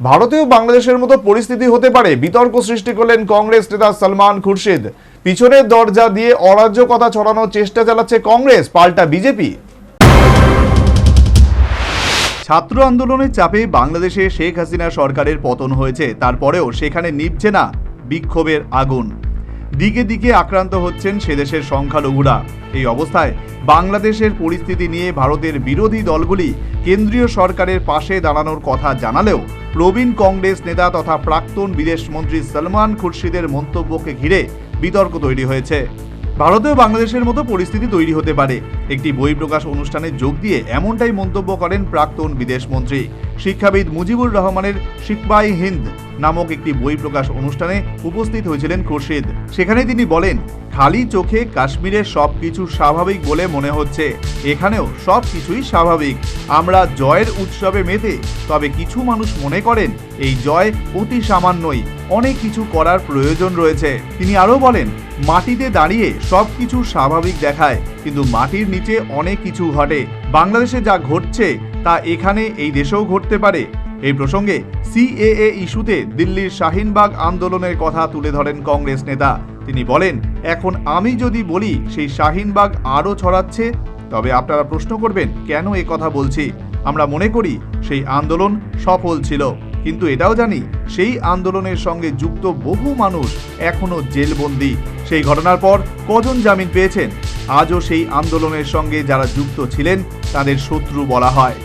ভারতেও বাংলাদেশের মতো পরিস্থিতি হতে পারে। বিতর্ক সৃষ্টি করলেন কংগ্রেস নেতা সালমান খুরশিদ। পিছনের দরজা দিয়ে অরাজ্যকতা ছড়ানোর চেষ্টা চালাচ্ছে কংগ্রেস, পাল্টা বিজেপি। ছাত্র আন্দোলনের চাপে বাংলাদেশে শেখ হাসিনা সরকারের পতন হয়েছে, তারপরেও সেখানে নিভছে না বিক্ষোভের আগুন। দিকে দিকে আক্রান্ত হচ্ছেন সেদেশের সংখ্যালঘুরা। এই অবস্থায় বাংলাদেশের পরিস্থিতি নিয়ে ভারতের বিরোধী দলগুলি কেন্দ্রীয় সরকারের পাশে দাঁড়ানোর কথা জানালেও প্রবীণ কংগ্রেস নেতা তথা প্রাক্তন বিদেশমন্ত্রী সলমান খুরশিদের মন্তব্যকে ঘিরে বিতর্ক তৈরি হয়েছে। ভারতেও বাংলাদেশের মতো পরিস্থিতি তৈরি হতে পারে। একটি বই প্রকাশ অনুষ্ঠানে যোগ দিয়ে এমনটাই মন্তব্য করেন প্রাক্তন বিদেশমন্ত্রী শিক্ষাবিদ মুজিবুর রহমানের শিকবাই হিন্দ নামক একটি বই প্রকাশ অনুষ্ঠানে উপস্থিত হয়েছিলেন খুরশিদ। সেখানে তিনি বলেন খালি চোখে কাশ্মীরে সব কিছু স্বাভাবিক বলে মনে হচ্ছে। এখানেও সব কিছুই স্বাভাবিক। আমরা জয়ের উৎসবে মেতে, তবে কিছু মানুষ মনে করেন এই জয় অতি সামান্যই। অনেক কিছু করার প্রয়োজন রয়েছে। তিনি আরও বলেন, মাটিতে দাঁড়িয়ে সব কিছু স্বাভাবিক দেখায়, কিন্তু মাটির নিচে অনেক কিছু ঘটে। বাংলাদেশে যা ঘটছে, তা এখানে এই দেশেও ঘটতে পারে। এই প্রসঙ্গে সিএএ ইস্যুতে দিল্লির শাহিনবাগ আন্দোলনের কথা তুলে ধরেন কংগ্রেস নেতা। তিনি বলেন, এখন আমি যদি বলি সেই শাহিনবাগ আরও ছড়াচ্ছে, তবে আপনারা প্রশ্ন করবেন, কেন এ কথা বলছি? আমরা মনে করি সেই আন্দোলন সফল ছিল, কিন্তু এটাও জানি সেই আন্দোলনের সঙ্গে যুক্ত বহু মানুষ এখনও জেলবন্দি। সেই ঘটনার পর কজন জামিন পেয়েছেন? আজও সেই আন্দোলনের সঙ্গে যারা যুক্ত ছিলেন, তাদের শত্রু বলা হয়।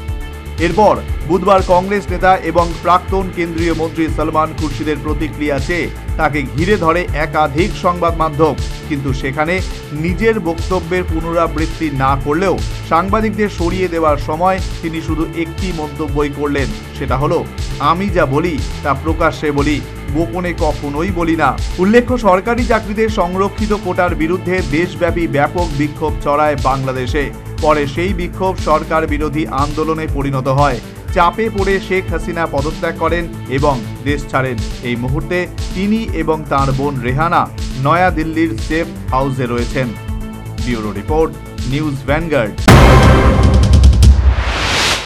এরপর বুধবার কংগ্রেস নেতা এবং প্রাক্তন কেন্দ্রীয় মন্ত্রী সলমান খুরশিদের প্রতিক্রিয়া চেয়ে তাকে ঘিরে ধরে একাধিক সংবাদ মাধ্যম। কিন্তু সেখানে নিজের বক্তব্যের পুনরাবৃত্তি না করলেও সাংবাদিকদের সরিয়ে দেওয়ার সময় তিনি শুধু একটি মন্তব্যই করলেন, সেটা হলো, আমি যা বলি তা প্রকাশ্যে বলি, গোপনে কখনোই বলি না। উল্লেখ্য, সরকারি চাকরিতে সংরক্ষিত কোটার বিরুদ্ধে দেশব্যাপী ব্যাপক বিক্ষোভ চড়ায় বাংলাদেশে। পরে সেই বিক্ষোভ সরকার বিরোধী আন্দোলনে পরিণত হয়। চাপে পড়ে শেখ হাসিনা পদত্যাগ করেন এবং দেশ ছাড়েন। এই মুহূর্তে তিনি এবং তার বোন রেহানা নয়াদিল্লির সেফ হাউসে রয়েছেন। Bureau report, News Vanguard.